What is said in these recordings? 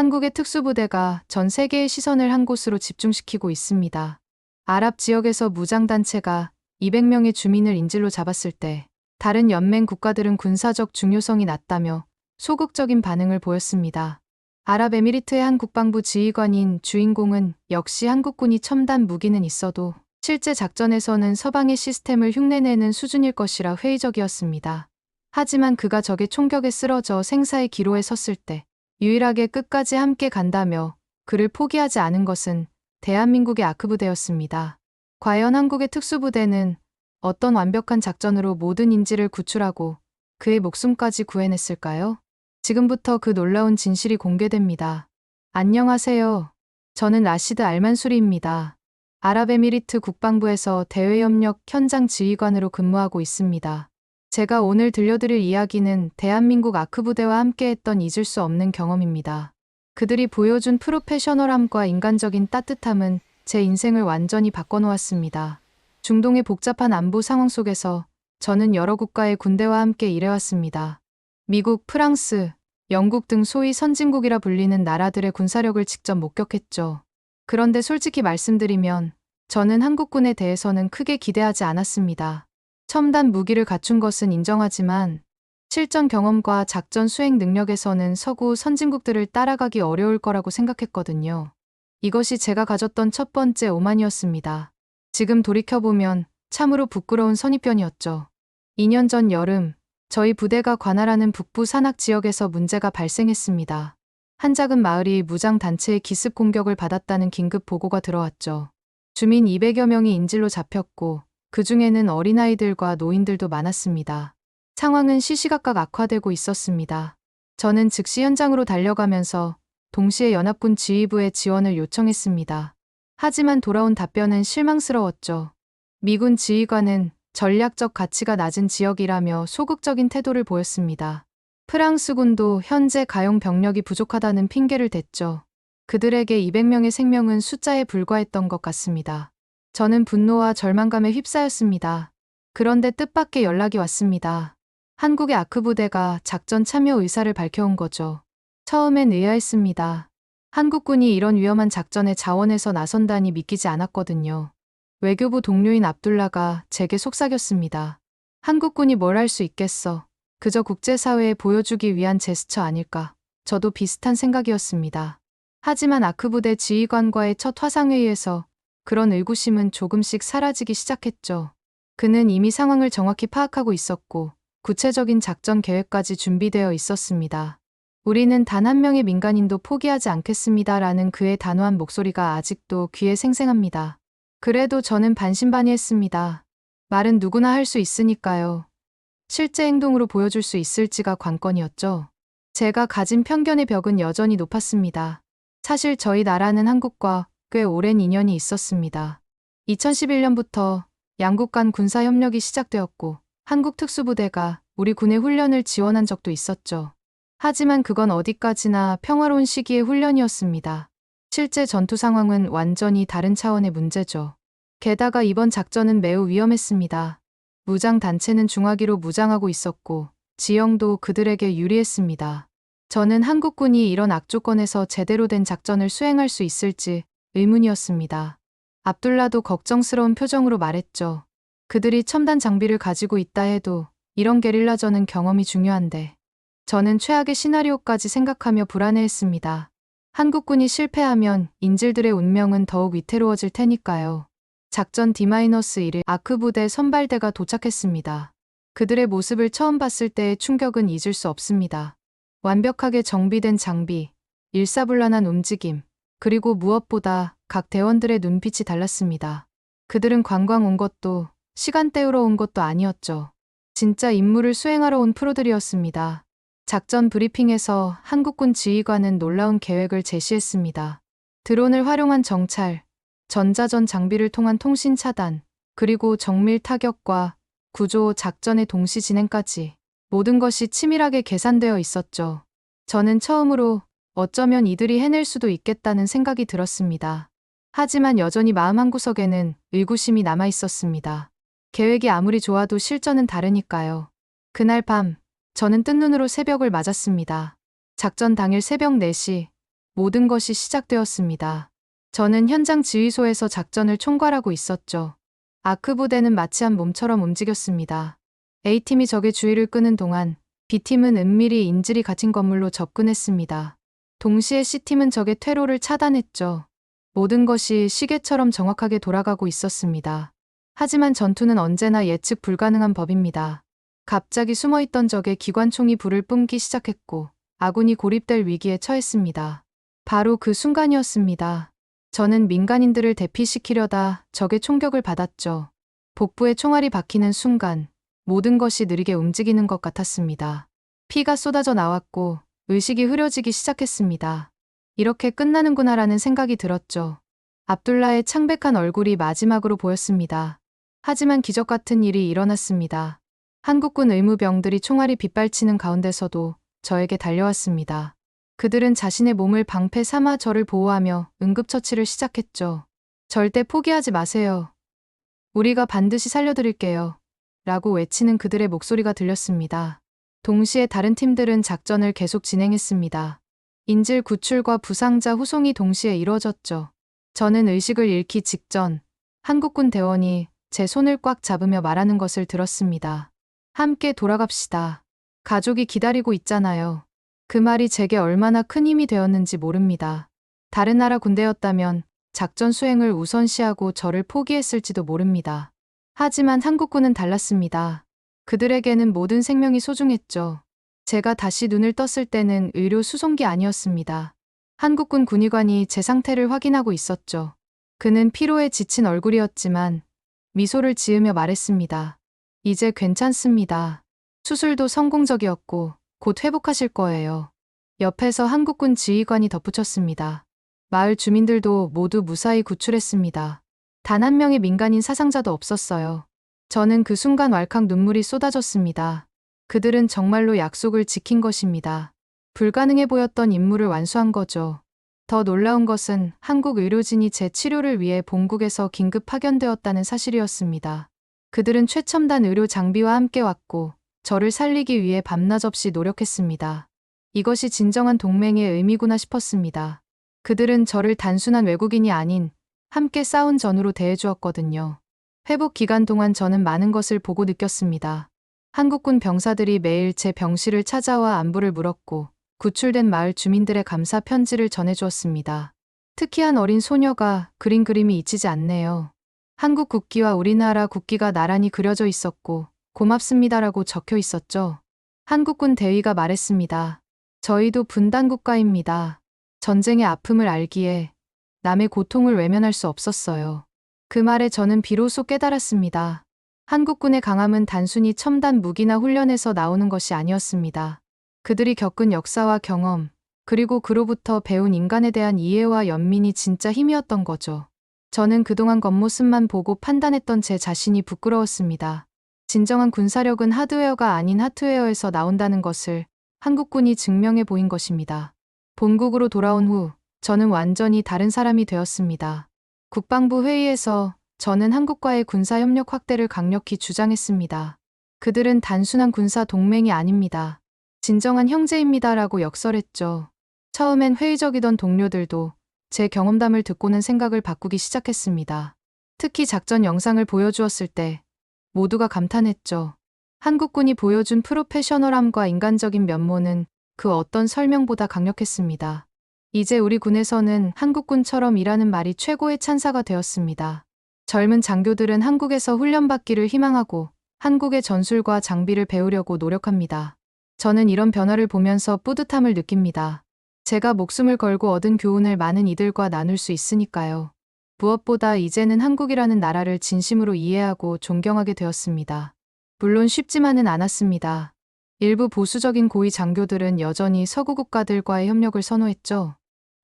한국의 특수부대가 전 세계의 시선을 한 곳으로 집중시키고 있습니다. 아랍 지역에서 무장단체가 200명의 주민을 인질로 잡았을 때 다른 연맹 국가들은 군사적 중요성이 낮다며 소극적인 반응을 보였습니다. 아랍에미리트의 한 국방부 지휘관인 주인공은 역시 한국군이 첨단 무기는 있어도 실제 작전에서는 서방의 시스템을 흉내내는 수준일 것이라 회의적이었습니다. 하지만 그가 적의 총격에 쓰러져 생사의 기로에 섰을 때 유일하게 끝까지 함께 간다며 그를 포기하지 않은 것은 대한민국의 아크부대였습니다. 과연 한국의 특수부대는 어떤 완벽한 작전으로 모든 인지를 구출하고 그의 목숨까지 구해냈을까요? 지금부터 그 놀라운 진실이 공개됩니다. 안녕하세요. 저는 라시드 알만수리입니다. 아랍에미리트 국방부에서 대외협력 현장 지휘관으로 근무하고 있습니다. 제가 오늘 들려드릴 이야기는 대한민국 아크부대와 함께했던 잊을 수 없는 경험입니다. 그들이 보여준 프로페셔널함과 인간적인 따뜻함은 제 인생을 완전히 바꿔놓았습니다. 중동의 복잡한 안보 상황 속에서 저는 여러 국가의 군대와 함께 일해왔습니다. 미국, 프랑스, 영국 등 소위 선진국이라 불리는 나라들의 군사력을 직접 목격했죠. 그런데 솔직히 말씀드리면 저는 한국군에 대해서는 크게 기대하지 않았습니다. 첨단 무기를 갖춘 것은 인정하지만 실전 경험과 작전 수행 능력에서는 서구 선진국들을 따라가기 어려울 거라고 생각했거든요. 이것이 제가 가졌던 첫 번째 오만이었습니다. 지금 돌이켜보면 참으로 부끄러운 선입견이었죠. 2년 전 여름, 저희 부대가 관할하는 북부 산악 지역에서 문제가 발생했습니다. 한 작은 마을이 무장단체의 기습 공격을 받았다는 긴급 보고가 들어왔죠. 주민 200여 명이 인질로 잡혔고, 그 중에는 어린아이들과 노인들도 많았습니다. 상황은 시시각각 악화되고 있었습니다. 저는 즉시 현장으로 달려가면서 동시에 연합군 지휘부에 지원을 요청했습니다. 하지만 돌아온 답변은 실망스러웠죠. 미군 지휘관은 전략적 가치가 낮은 지역이라며 소극적인 태도를 보였습니다. 프랑스군도 현재 가용 병력이 부족하다는 핑계를 댔죠. 그들에게 200명의 생명은 숫자에 불과했던 것 같습니다. 저는 분노와 절망감에 휩싸였습니다. 그런데 뜻밖의 연락이 왔습니다. 한국의 아크 부대가 작전 참여 의사를 밝혀온 거죠. 처음엔 의아했습니다. 한국군이 이런 위험한 작전에 자원해서 나선다니 믿기지 않았거든요. 외교부 동료인 압둘라가 제게 속삭였습니다. 한국군이 뭘 할 수 있겠어. 그저 국제사회에 보여주기 위한 제스처 아닐까. 저도 비슷한 생각이었습니다. 하지만 아크 부대 지휘관과의 첫 화상회의에서 그런 의구심은 조금씩 사라지기 시작했죠. 그는 이미 상황을 정확히 파악하고 있었고 구체적인 작전 계획까지 준비되어 있었습니다. 우리는 단 한 명의 민간인도 포기하지 않겠습니다라는 그의 단호한 목소리가 아직도 귀에 생생합니다. 그래도 저는 반신반의했습니다. 말은 누구나 할 수 있으니까요. 실제 행동으로 보여줄 수 있을지가 관건이었죠. 제가 가진 편견의 벽은 여전히 높았습니다. 사실 저희 나라는 한국과 꽤 오랜 인연이 있었습니다. 2011년부터 양국 간 군사 협력이 시작되었고 한국 특수부대가 우리 군의 훈련을 지원한 적도 있었죠. 하지만 그건 어디까지나 평화로운 시기의 훈련이었습니다. 실제 전투 상황은 완전히 다른 차원의 문제죠. 게다가 이번 작전은 매우 위험했습니다. 무장 단체는 중화기로 무장하고 있었고 지형도 그들에게 유리했습니다. 저는 한국군이 이런 악조건에서 제대로 된 작전을 수행할 수 있을지 의문이었습니다. 압둘라도 걱정스러운 표정으로 말했죠. 그들이 첨단 장비를 가지고 있다 해도 이런 게릴라전은 경험이 중요한데 저는 최악의 시나리오까지 생각하며 불안해했습니다. 한국군이 실패하면 인질들의 운명은 더욱 위태로워질 테니까요. 작전 D-1의 아크 부대 선발대가 도착했습니다. 그들의 모습을 처음 봤을 때의 충격은 잊을 수 없습니다. 완벽하게 정비된 장비, 일사불란한 움직임, 그리고 무엇보다 각 대원들의 눈빛이 달랐습니다. 그들은 관광 온 것도 시간 때우러 온 것도 아니었죠. 진짜 임무를 수행하러 온 프로들이었습니다. 작전 브리핑에서 한국군 지휘관은 놀라운 계획을 제시했습니다. 드론을 활용한 정찰, 전자전 장비를 통한 통신 차단, 그리고 정밀 타격과 구조 작전의 동시 진행까지 모든 것이 치밀하게 계산되어 있었죠. 저는 처음으로 어쩌면 이들이 해낼 수도 있겠다는 생각이 들었습니다. 하지만 여전히 마음 한구석에는 의구심이 남아 있었습니다. 계획이 아무리 좋아도 실전은 다르니까요. 그날 밤, 저는 뜬 눈으로 새벽을 맞았습니다. 작전 당일 새벽 4시, 모든 것이 시작되었습니다. 저는 현장 지휘소에서 작전을 총괄하고 있었죠. 아크 부대는 마치 한 몸처럼 움직였습니다. A팀이 적의 주의를 끄는 동안 B팀은 은밀히 인질이 갇힌 건물로 접근했습니다. 동시에 C팀은 적의 퇴로를 차단했죠. 모든 것이 시계처럼 정확하게 돌아가고 있었습니다. 하지만 전투는 언제나 예측 불가능한 법입니다. 갑자기 숨어있던 적의 기관총이 불을 뿜기 시작했고 아군이 고립될 위기에 처했습니다. 바로 그 순간이었습니다. 저는 민간인들을 대피시키려다 적의 총격을 받았죠. 복부에 총알이 박히는 순간 모든 것이 느리게 움직이는 것 같았습니다. 피가 쏟아져 나왔고 의식이 흐려지기 시작했습니다. 이렇게 끝나는구나라는 생각이 들었죠. 압둘라의 창백한 얼굴이 마지막으로 보였습니다. 하지만 기적 같은 일이 일어났습니다. 한국군 의무병들이 총알이 빗발치는 가운데서도 저에게 달려왔습니다. 그들은 자신의 몸을 방패 삼아 저를 보호하며 응급처치를 시작했죠. 절대 포기하지 마세요. 우리가 반드시 살려드릴게요. 라고 외치는 그들의 목소리가 들렸습니다. 동시에 다른 팀들은 작전을 계속 진행했습니다. 인질 구출과 부상자 후송이 동시에 이루어졌죠. 저는 의식을 잃기 직전 한국군 대원이 제 손을 꽉 잡으며 말하는 것을 들었습니다. 함께 돌아갑시다. 가족이 기다리고 있잖아요. 그 말이 제게 얼마나 큰 힘이 되었는지 모릅니다. 다른 나라 군대였다면 작전 수행을 우선시하고 저를 포기했을지도 모릅니다. 하지만 한국군은 달랐습니다. 그들에게는 모든 생명이 소중했죠. 제가 다시 눈을 떴을 때는 의료 수송기 아니었습니다. 한국군 군의관이 제 상태를 확인하고 있었죠. 그는 피로에 지친 얼굴이었지만 미소를 지으며 말했습니다. 이제 괜찮습니다. 수술도 성공적이었고 곧 회복하실 거예요. 옆에서 한국군 지휘관이 덧붙였습니다. 마을 주민들도 모두 무사히 구출했습니다. 단 한 명의 민간인 사상자도 없었어요. 저는 그 순간 왈칵 눈물이 쏟아졌습니다. 그들은 정말로 약속을 지킨 것입니다. 불가능해 보였던 임무를 완수한 거죠. 더 놀라운 것은 한국 의료진이 제 치료를 위해 본국에서 긴급 파견되었다는 사실이었습니다. 그들은 최첨단 의료 장비와 함께 왔고 저를 살리기 위해 밤낮 없이 노력했습니다. 이것이 진정한 동맹의 의미구나 싶었습니다. 그들은 저를 단순한 외국인이 아닌 함께 싸운 전우로 대해주었거든요. 회복 기간 동안 저는 많은 것을 보고 느꼈습니다. 한국군 병사들이 매일 제 병실을 찾아와 안부를 물었고 구출된 마을 주민들의 감사 편지를 전해주었습니다. 특히 한 어린 소녀가 그린 그림이 잊히지 않네요. 한국 국기와 우리나라 국기가 나란히 그려져 있었고 고맙습니다라고 적혀 있었죠. 한국군 대위가 말했습니다. 저희도 분단 국가입니다. 전쟁의 아픔을 알기에 남의 고통을 외면할 수 없었어요. 그 말에 저는 비로소 깨달았습니다. 한국군의 강함은 단순히 첨단 무기나 훈련에서 나오는 것이 아니었습니다. 그들이 겪은 역사와 경험, 그리고 그로부터 배운 인간에 대한 이해와 연민이 진짜 힘이었던 거죠. 저는 그동안 겉모습만 보고 판단했던 제 자신이 부끄러웠습니다. 진정한 군사력은 하드웨어가 아닌 하트웨어에서 나온다는 것을 한국군이 증명해 보인 것입니다. 본국으로 돌아온 후 저는 완전히 다른 사람이 되었습니다. 국방부 회의에서 저는 한국과의 군사 협력 확대를 강력히 주장했습니다. 그들은 단순한 군사 동맹이 아닙니다. 진정한 형제입니다라고 역설했죠. 처음엔 회의적이던 동료들도 제 경험담을 듣고는 생각을 바꾸기 시작했습니다. 특히 작전 영상을 보여주었을 때 모두가 감탄했죠. 한국군이 보여준 프로페셔널함과 인간적인 면모는 그 어떤 설명보다 강력했습니다. 이제 우리 군에서는 한국군처럼 일하는 말이 최고의 찬사가 되었습니다. 젊은 장교들은 한국에서 훈련받기를 희망하고 한국의 전술과 장비를 배우려고 노력합니다. 저는 이런 변화를 보면서 뿌듯함을 느낍니다. 제가 목숨을 걸고 얻은 교훈을 많은 이들과 나눌 수 있으니까요. 무엇보다 이제는 한국이라는 나라를 진심으로 이해하고 존경하게 되었습니다. 물론 쉽지만은 않았습니다. 일부 보수적인 고위 장교들은 여전히 서구 국가들과의 협력을 선호했죠.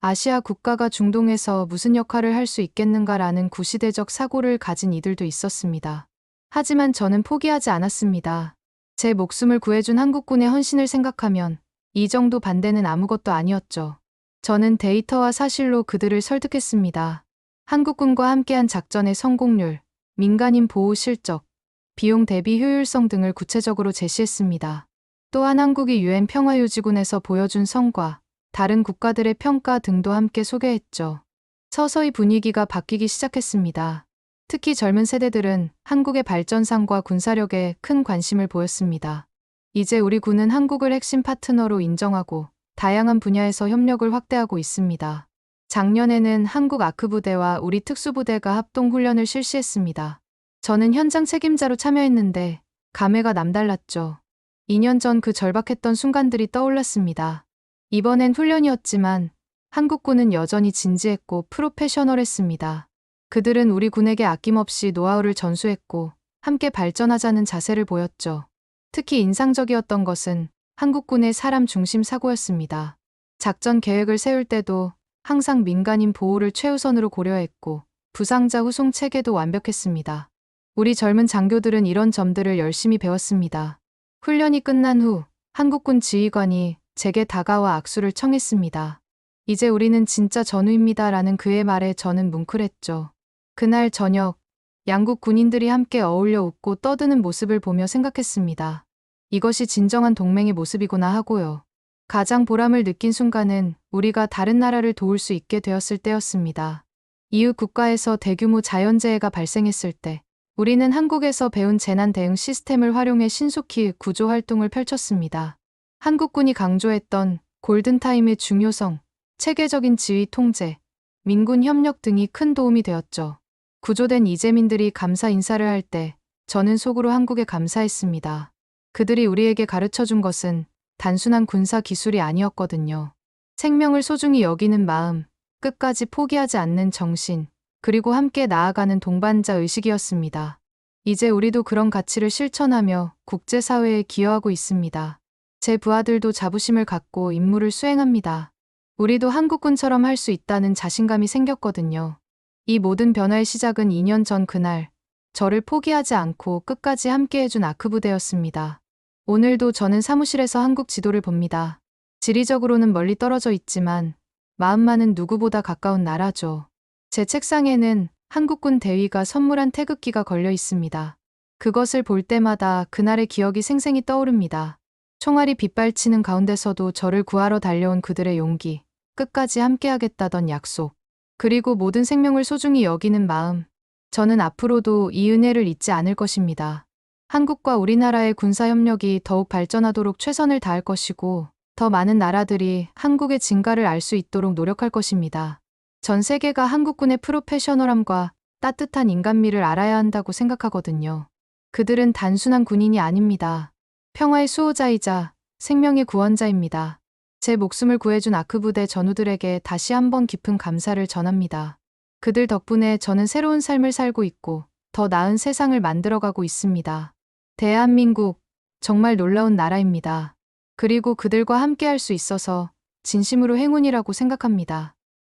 아시아 국가가 중동에서 무슨 역할을 할 수 있겠는가라는 구시대적 사고를 가진 이들도 있었습니다. 하지만 저는 포기하지 않았습니다. 제 목숨을 구해준 한국군의 헌신을 생각하면 이 정도 반대는 아무것도 아니었죠. 저는 데이터와 사실로 그들을 설득했습니다. 한국군과 함께한 작전의 성공률, 민간인 보호 실적, 비용 대비 효율성 등을 구체적으로 제시했습니다. 또한 한국이 유엔 평화유지군에서 보여준 성과, 다른 국가들의 평가 등도 함께 소개했죠. 서서히 분위기가 바뀌기 시작했습니다. 특히 젊은 세대들은 한국의 발전상과 군사력에 큰 관심을 보였습니다. 이제 우리 군은 한국을 핵심 파트너로 인정하고 다양한 분야에서 협력을 확대하고 있습니다. 작년에는 한국 아크부대와 우리 특수부대가 합동훈련을 실시했습니다. 저는 현장 책임자로 참여했는데 감회가 남달랐죠. 2년 전 그 절박했던 순간들이 떠올랐습니다. 이번엔 훈련이었지만 한국군은 여전히 진지했고 프로페셔널했습니다. 그들은 우리 군에게 아낌없이 노하우를 전수했고 함께 발전하자는 자세를 보였죠. 특히 인상적이었던 것은 한국군의 사람 중심 사고였습니다. 작전 계획을 세울 때도 항상 민간인 보호를 최우선으로 고려했고 부상자 후송 체계도 완벽했습니다. 우리 젊은 장교들은 이런 점들을 열심히 배웠습니다. 훈련이 끝난 후 한국군 지휘관이 제게 다가와 악수를 청했습니다. 이제 우리는 진짜 전우입니다. 라는 그의 말에 저는 뭉클했죠. 그날 저녁, 양국 군인들이 함께 어울려 웃고 떠드는 모습을 보며 생각했습니다. 이것이 진정한 동맹의 모습이구나 하고요. 가장 보람을 느낀 순간은 우리가 다른 나라를 도울 수 있게 되었을 때였습니다. 이웃 국가에서 대규모 자연재해가 발생했을 때 우리는 한국에서 배운 재난 대응 시스템을 활용해 신속히 구조 활동을 펼쳤습니다. 한국군이 강조했던 골든타임의 중요성, 체계적인 지휘 통제, 민군 협력 등이 큰 도움이 되었죠. 구조된 이재민들이 감사 인사를 할 때 저는 속으로 한국에 감사했습니다. 그들이 우리에게 가르쳐 준 것은 단순한 군사 기술이 아니었거든요. 생명을 소중히 여기는 마음, 끝까지 포기하지 않는 정신, 그리고 함께 나아가는 동반자 의식이었습니다. 이제 우리도 그런 가치를 실천하며 국제사회에 기여하고 있습니다. 제 부하들도 자부심을 갖고 임무를 수행합니다. 우리도 한국군처럼 할 수 있다는 자신감이 생겼거든요. 이 모든 변화의 시작은 2년 전 그날, 저를 포기하지 않고 끝까지 함께 해준 아크부대였습니다. 오늘도 저는 사무실에서 한국 지도를 봅니다. 지리적으로는 멀리 떨어져 있지만 마음만은 누구보다 가까운 나라죠. 제 책상에는 한국군 대위가 선물한 태극기가 걸려 있습니다. 그것을 볼 때마다 그날의 기억이 생생히 떠오릅니다. 총알이 빗발치는 가운데서도 저를 구하러 달려온 그들의 용기, 끝까지 함께하겠다던 약속, 그리고 모든 생명을 소중히 여기는 마음. 저는 앞으로도 이 은혜를 잊지 않을 것입니다. 한국과 우리나라의 군사협력이 더욱 발전하도록 최선을 다할 것이고, 더 많은 나라들이 한국의 진가를 알 수 있도록 노력할 것입니다. 전 세계가 한국군의 프로페셔널함과 따뜻한 인간미를 알아야 한다고 생각하거든요. 그들은 단순한 군인이 아닙니다. 평화의 수호자이자 생명의 구원자입니다. 제 목숨을 구해준 아크부대 전우들에게 다시 한번 깊은 감사를 전합니다. 그들 덕분에 저는 새로운 삶을 살고 있고 더 나은 세상을 만들어가고 있습니다. 대한민국, 정말 놀라운 나라입니다. 그리고 그들과 함께 할 수 있어서 진심으로 행운이라고 생각합니다.